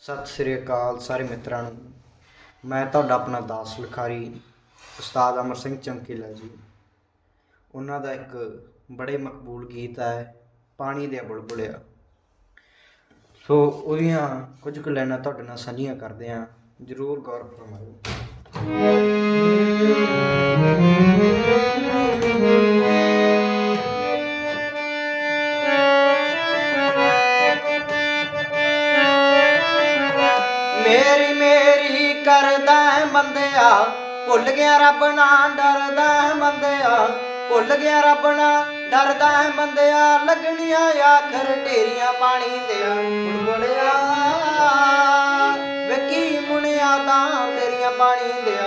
ਸਤਿ ਸ੍ਰੀ ਅਕਾਲ ਸਾਰੇ ਮਿੱਤਰਾਂ ਨੂੰ। ਮੈਂ ਤੁਹਾਡਾ ਆਪਣਾ ਦਾਸ ਲਿਖਾਰੀ ਉਸਤਾਦ ਅਮਰ ਸਿੰਘ ਚਮਕੀਲਾ ਜੀ। ਉਹਨਾਂ ਦਾ ਇੱਕ ਬੜੇ ਮਕਬੂਲ ਗੀਤ ਹੈ, ਪਾਣੀ ਦੇ ਬੁਲਬੁਲਿਆ ਸੋ ਉਹਦੀਆਂ ਕੁਝ ਕੁ ਲਾਈਨਾਂ ਤੁਹਾਡੇ ਨਾਲ ਸਾਂਝੀਆਂ ਕਰਦੇ ਹਾਂ। ਜਰੂਰ ਗੌਰ ਫਰਮਾਇਓ। ਮੇਰੀ ਮੇਰੀ ਕਰਦਾ ਹੈ ਬੰਦਿਆ ਭੁੱਲ ਗਿਆ ਰੱਬ ਨਾ, ਡਰਦਾ ਹੈ ਬੰਦਿਆ ਭੁੱਲ ਗਿਆ ਰੱਬ ਨਾ, ਡਰਦਾ ਹੈ ਬੰਦਿਆ ਲੱਗਣੀਆਂ ਆਖਰ ਢੇਰੀਆਂ ਪਾਣੀ ਦੇ ਬੁਲਬੁਲਿਆ ਵੇਖੀ ਮੁੰਨਿਆ ਤਾਂ ਤੇਰੀਆਂ ਪਾਣੀ ਦੇ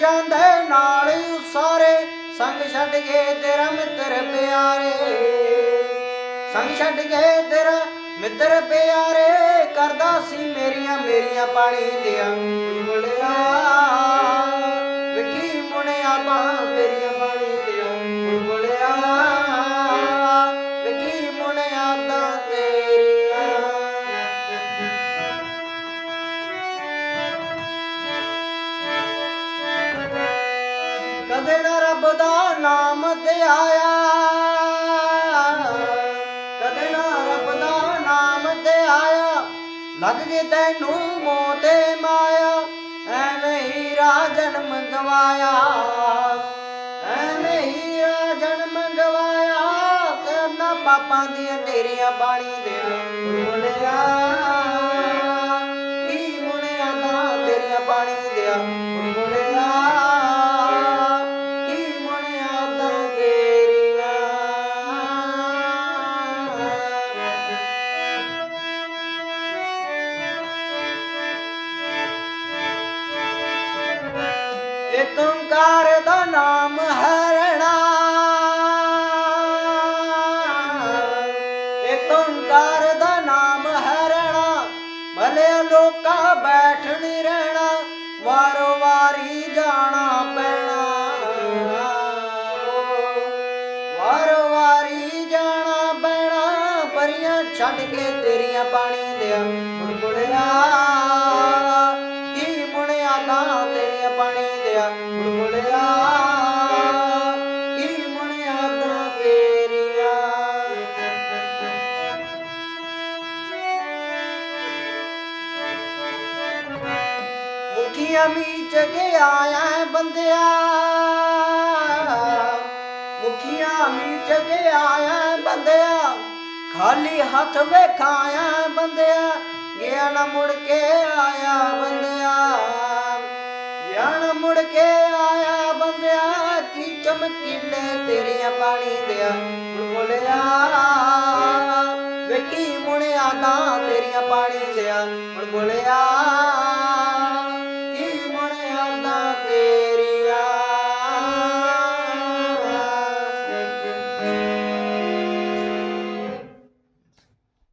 ਜਾਂਦੇ ਨਾਲ ਹੀ ਉਸਾਰੇ ਸੰਗ ਛੱਡ ਗਏ ਤੇਰਾ ਮਿੱਤਰ ਪਿਆਰੇ। ਸੰਗ ਛੱਡ ਗਏ ਤੇਰਾ ਮਿੱਤਰ ਪਿਆਰੇ, ਕਰਦਾ ਸੀ ਮੇਰੀਆਂ ਮੇਰੀਆਂ ਪਾਣੀ ਦਿਆਂ ਬੁਲਬੁਲਿਆ ਤੇ ਆਇਆ। ਕਦੇ ਨਾ ਰੱਬ ਦਾ ਨਾਮ ਤੇ ਆਇਆ। ਲੱਗ ਗਈ ਤੈਨੂੰ ਮੋਤੇ ਮਾਇਆ। ਐਵੇਂ ਹੀ ਰਾ ਜਨਮ ਗਵਾਇਆ ਐਵੇਂ ਹੀ ਰਾ ਜਨਮ ਗਵਾਇਆ ਕਰਨਾ ਪਾਪਾਂ ਦੀਆਂ ਤੇਰੀਆਂ ਬਾਣੀ ਦੇ ਬੋਲਿਆ ਇੱਕ ਓੰਕਾਰ ਦਾ ਨਾਮ ਹਰਣਾ। ਇੱਕ ਓੰਕਾਰ ਦਾ ਨਾਮ ਹਰਣਾ। ਭਲੇ ਲੋਕਾਂ ਬੈਠ ਰਹਿਣਾ, ਵਾਰੋ ਵਾਰੀ ਜਾਣਾ ਪੈਣਾ। ਵਾਰੋ ਵਾਰੀ ਜਾਣਾ ਪੈਣਾ, ਪਰੀਆਂ ਛੱਡ ਕੇ ਤੇਰੀਆਂ ਪਾਣੀ ਦੇ ਮੁਖੀਆਂ ਮੀਚ ਕੇ ਆਇਆ ਬੰਦਿਆ? ਮੁਖੀਆਂ ਮੀਚ ਕੇ ਆਇਆ ਬੰਦਿਆ। ਖਾਲੀ ਹੱਥ ਵੇਖਾਇਆ ਬੰਦਿਆ। ਗਿਆ ਨਾ ਮੁੜ ਕੇ ਆਇਆ ਬੰਦਿਆ। ਗਿਆ ਨਾ ਮੁੜ ਕੇ ਆਇਆ ਬੰਦਿਆ। ਕੀ ਚਮਕੀਲੇ ਤੇਰੀਆਂ ਪਾਣੀ ਦਿਆ। ਬੁਲਬੁਲਿਆ ਵੇਖੀ ਮੁਣਿਆ ਤਾਂ ਤੇਰੀਆਂ ਪਾਣੀ ਦਿਆ। ਬੋਲਿਆ